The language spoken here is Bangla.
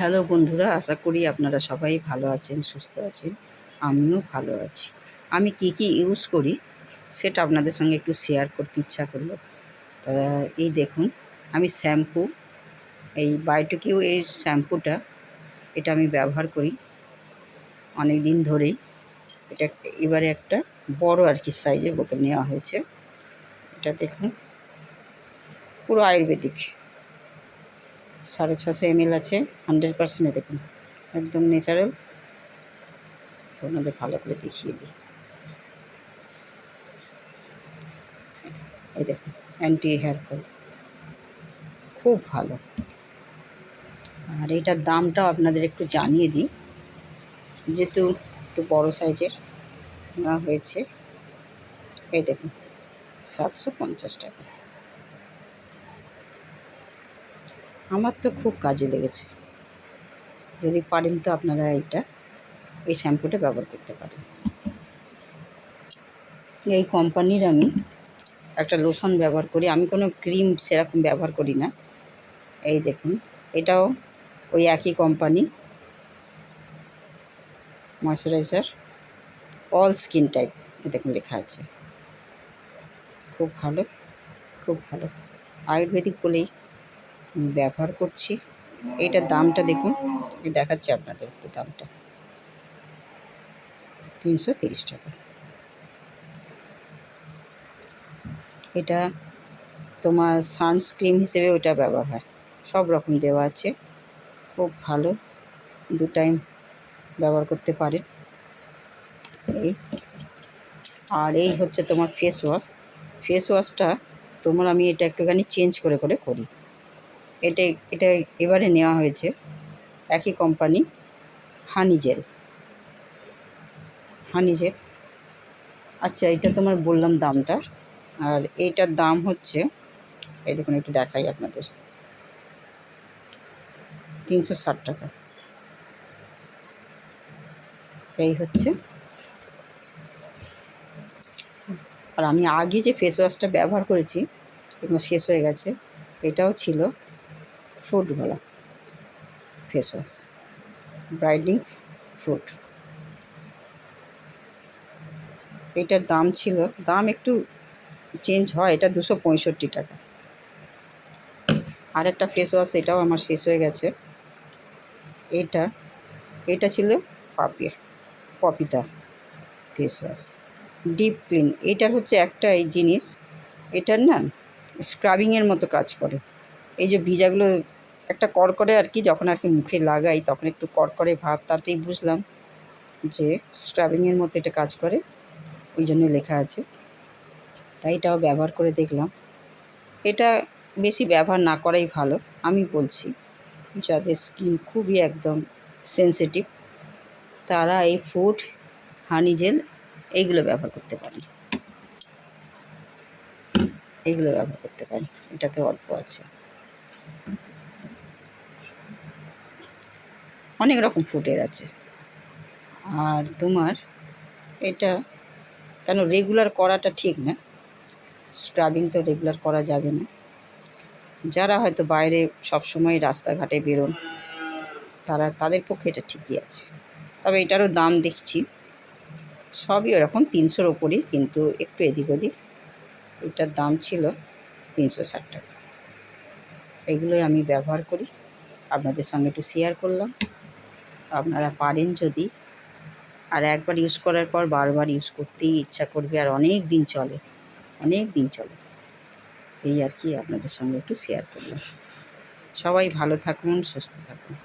হ্যালো বন্ধুরা, আশা করি আপনারা সবাই ভালো আছেন, সুস্থ আছেন, আমিও ভালো আছি। আমি কি কি ইউজ করি সেটা আপনাদের সঙ্গে একটু শেয়ার করতে ইচ্ছা করল। এই দেখুন, আমি শ্যাম্পু এই বায়োটিকিউ এই শ্যাম্পুটা এটা আমি ব্যবহার করি অনেক দিন ধরেই। এটা এবারে একটা বড় আর কি সাইজের বোতল নেওয়া হয়েছে। এটা দেখুন, পুরো আয়ুর্বেদিক। সাড়ে ছশো এমএল আছে হান্ড্রেড পার্সেন্টে দেখুন, একদম ন্যাচারাল আপনাদের ভালো করে দেখিয়ে দিই। এই দেখুন অ্যান্টি হেয়ার ফল খুব ভালো। আর এটার দামটাও আপনাদের একটু জানিয়ে দিই। যেহেতু একটু বড়ো সাইজের হয়েছে, এই দেখুন, সাতশো পঞ্চাশ টাকা। আমার তো খুব কাজে লেগেছে। যদি পারেন তো আপনারা এইটা, এই শ্যাম্পুটা ব্যবহার করতে পারেন। এই কোম্পানির আমি একটা লোশন ব্যবহার করি। আমি কোনো ক্রিম সেরকম ব্যবহার করি না। এই দেখুন, এটাও ওই একই company. Moisturiser, all skin type দেখুন লেখা আছে। খুব ভালো খুব ভালো। আয়ুর্বেদিক বলেই ব্যবহার করছি। এইটার দামটা দেখুন দেখাচ্ছি আপনাদের একটু দামটা। তিনশো তিরিশ টাকা। এটা তোমার সানস্ক্রিন হিসেবে ওটা ব্যবহার হয়। সব রকম দেওয়া আছে। খুব ভালো। দু টাইম ব্যবহার করতে পারেন। এই। আর এই হচ্ছে তোমার ফেস ওয়াশ। ফেস ওয়াশটা তোমার আমি এটা একটুখানি চেঞ্জ করে করে করি। এটা এটা এবারে নেওয়া হয়েছে একই company honey gel honey gel আচ্ছা এটা তোমার বললাম দামটা। আর এইটার দাম হচ্ছে, এই দেখুন, একটু দেখাই আপনাদের। তিনশো ষাট টাকা। এই হচ্ছে। আর আমি আগে যে ফেস ওয়াশটা ব্যবহার করেছি, এগুলো শেষ হয়ে গেছে, এটাও ছিল। ফ্রুটওয়ালা ফেস ওয়াশ ব্রাইডনিং ফ্রুট এটার দাম ছিল, দাম একটু চেঞ্জ হয়, এটা দুশো পঁয়ষট্টি টাকা। আরেকটা ফেস ওয়াশ এটাও আমার শেষ হয়ে গেছে। এটা এটা ছিল পাপিয়া, পপিতা ফেস ওয়াশ ডিপ ক্লিন এটার হচ্ছে একটা এই জিনিস, এটার না স্ক্রাবিংয়ের মতো কাজ করে। এই যে ভিজাগুলো একটা কড়কড়ে আর কি যখন আর কি মুখে লাগাই, তখন একটু কড়কড়ে ভাব তাতেই বুঝলাম যে স্ক্রাবিংয়ের মতো এটা কাজ করে। ওই জন্য লেখা আছে। তাই এটাও ব্যবহার করে দেখলাম। এটা বেশি ব্যবহার না করাই ভালো, আমি বলছি। যাদের স্কিন খুবই একদম সেন্সিটিভ তারা এই ফুড হানি জেল এইগুলো ব্যবহার করতে পারেন। এইগুলো ব্যবহার করতে পারেন। এটাতে অল্প আছে। অনেক রকম ফুডের আছে। আর তোমার এটা কেন রেগুলার করাটা ঠিক না? স্ক্রাবিং তো রেগুলার করা যাবে না। যারা হয়তো বাইরে সবসময় রাস্তাঘাটে বেরোন, তারা তাদের পক্ষে এটা ঠিকই আছে। তবে এটারও দাম দেখছি। সবই ওরকম তিনশোর ওপরই, কিন্তু একটু এদিক ওদিক এটার দাম ছিল তিনশো ষাট টাকা। এগুলোই আমি ব্যবহার করি। আপনাদের সঙ্গে একটু শেয়ার করলাম। আপনারা পারেন যদি। আর একবার ইউজ করার পর বারবার ইউজ করতেই ইচ্ছা করবে আর অনেক দিন চলে, অনেক দিন চলে। এই আর কি আপনাদের সঙ্গে একটু শেয়ার করলাম। সবাই ভালো থাকুন, সুস্থ থাকুন।